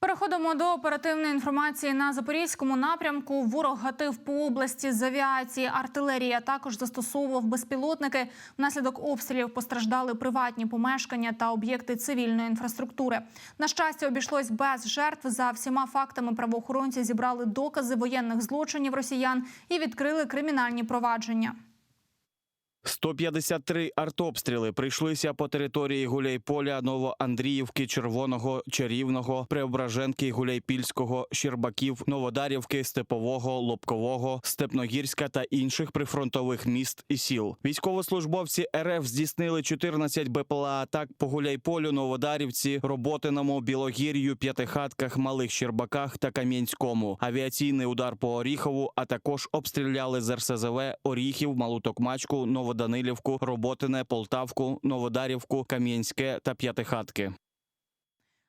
Переходимо до оперативної інформації на запорізькому напрямку. Ворог гатив по області з авіації, артилерії, також застосовував безпілотники. Внаслідок обстрілів постраждали приватні помешкання та об'єкти цивільної інфраструктури. На щастя, обійшлось без жертв. За всіма фактами правоохоронці зібрали докази воєнних злочинів росіян і відкрили кримінальні провадження. 153 артобстріли прийшлися по території Гуляйполя, Новоандріївки, Червоного, Чарівного, Преображенки, Гуляйпільського, Щербаків, Новодарівки, Степового, Лобкового, Степногірська та інших прифронтових міст і сіл. Військовослужбовці РФ здійснили 14 БПЛА атак по Гуляйполю, Новодарівці, Роботиному, Білогір'ю, П'ятихатках, Малих Щербаках та Кам'янському. Авіаційний удар по Оріхову, а також обстріляли з РСЗВ Оріхів, Малу Токмачку, Новоданилівку, Роботине, Полтавку, Новодарівку, Кам'янське та П'ятихатки.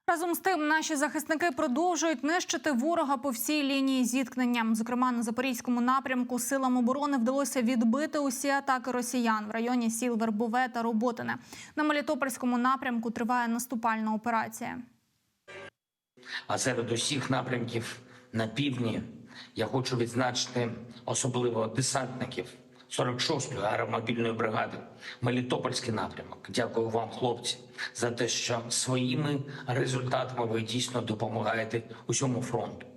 Разом з тим, наші захисники продовжують нищити ворога по всій лінії зіткнення. Зокрема, на запорізькому напрямку силам оборони вдалося відбити усі атаки росіян в районі сіл Вербове та Роботине. На Мелітопольському напрямку триває наступальна операція. А серед усіх напрямків на півдні я хочу відзначити особливо десантників 46-ї аеромобільної бригади Мелітопольський напрямок. Дякую вам, хлопці, за те, що своїми результатами ви дійсно допомагаєте усьому фронту.